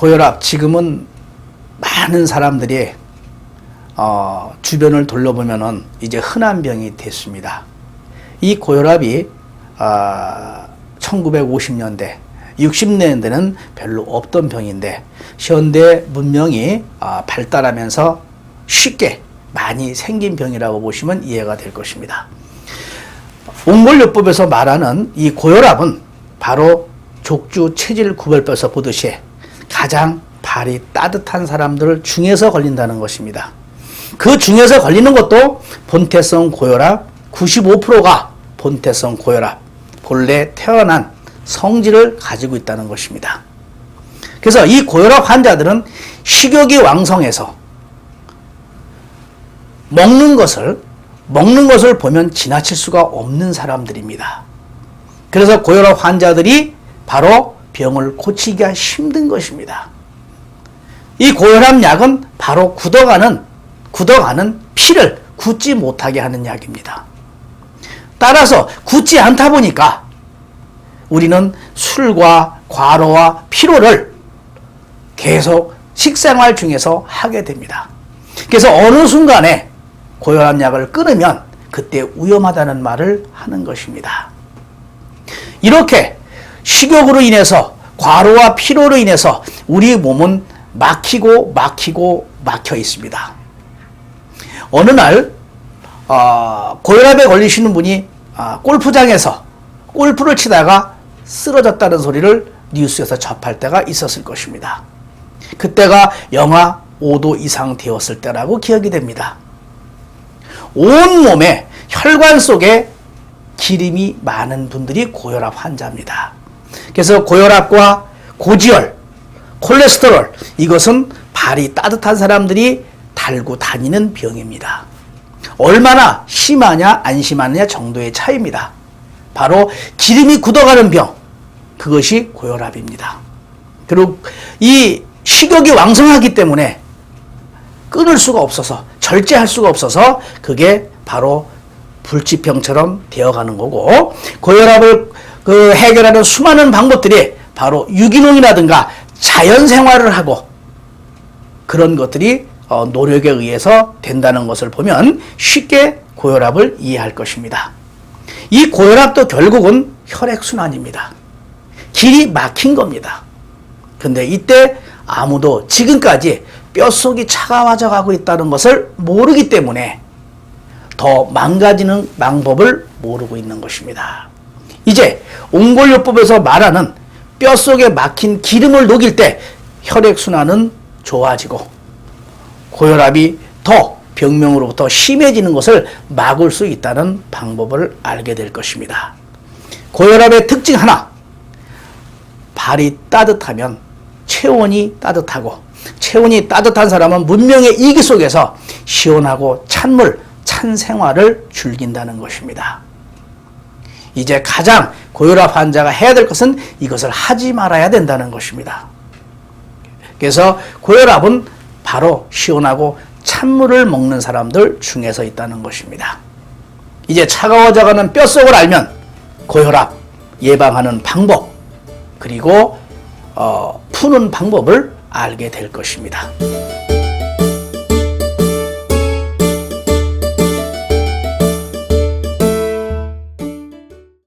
고혈압 지금은 많은 사람들이 어, 주변을 둘러보면은 이제 흔한 병이 됐습니다. 이 고혈압이 아, 1950년대, 60년대는 별로 없던 병인데 현대 문명이 아, 발달하면서 쉽게 많이 생긴 병이라고 보시면 이해가 될 것입니다. 옹골요법에서 말하는 이 고혈압은 바로 족주 체질 구별법에서 보듯이 가장 발이 따뜻한 사람들 중에서 걸린다는 것입니다. 그 중에서 걸리는 것도 본태성 고혈압 95%가 본태성 고혈압 본래 태어난 성질을 가지고 있다는 것입니다. 그래서 이 고혈압 환자들은 식욕이 왕성해서 먹는 것을 먹는 것을 보면 지나칠 수가 없는 사람들입니다. 그래서 고혈압 환자들이 바로 병을 고치기가 힘든 것입니다. 이 고혈압 약은 바로 굳어가는 굳어가는 피를 굳지 못하게 하는 약입니다. 따라서 굳지 않다 보니까 우리는 술과 과로와 피로를 계속 식생활 중에서 하게 됩니다. 그래서 어느 순간에 고혈압 약을 끊으면 그때 위험하다는 말을 하는 것입니다. 이렇게 식욕으로 인해서 과로와 피로로 인해서 우리 몸은 막히고 막히고 막혀 있습니다. 어느 날 어, 고혈압에 걸리시는 분이 아, 골프장에서 골프를 치다가 쓰러졌다는 소리를 뉴스에서 접할 때가 있었을 것입니다. 그때가 영하 5도 이상 되었을 때라고 기억이 됩니다. 온 몸에 혈관 속에 기름이 많은 분들이 고혈압 환자입니다. 그래서 고혈압과 고지혈, 콜레스테롤 이것은 발이 따뜻한 사람들이 달고 다니는 병입니다. 얼마나 심하냐 안 심하냐 정도의 차이입니다. 바로 기름이 굳어가는 병 그것이 고혈압입니다. 그리고 이 식욕이 왕성하기 때문에 끊을 수가 없어서 절제할 수가 없어서 그게 바로 불치병처럼 되어가는 거고 고혈압을 그 해결하는 수많은 방법들이 바로 유기농이라든가 자연 생활을 하고 그런 것들이 어, 노력에 의해서 된다는 것을 보면 쉽게 고혈압을 이해할 것입니다. 이 고혈압도 결국은 혈액순환입니다. 길이 막힌 겁니다. 근데 이때 아무도 지금까지 뼛속이 차가워져 가고 있다는 것을 모르기 때문에 더 망가지는 방법을 모르고 있는 것입니다. 이제 옹골요법에서 말하는 뼛속에 막힌 기름을 녹일 때 혈액순환은 좋아지고 고혈압이 더 병명으로부터 심해지는 것을 막을 수 있다는 방법을 알게 될 것입니다. 고혈압의 특징 하나, 발이 따뜻하면 체온이 따뜻하고 체온이 따뜻한 사람은 문명의 이기 속에서 시원하고 찬물, 찬 생활을 즐긴다는 것입니다. 이제 가장 고혈압 환자가 해야 될 것은 이것을 하지 말아야 된다는 것입니다. 그래서 고혈압은 바로 시원하고 찬물을 먹는 사람들 중에서 있다는 것입니다. 이제 차가워져가는 뼛속을 알면 고혈압 예방하는 방법 그리고 어, 푸는 방법을 알게 될 것입니다.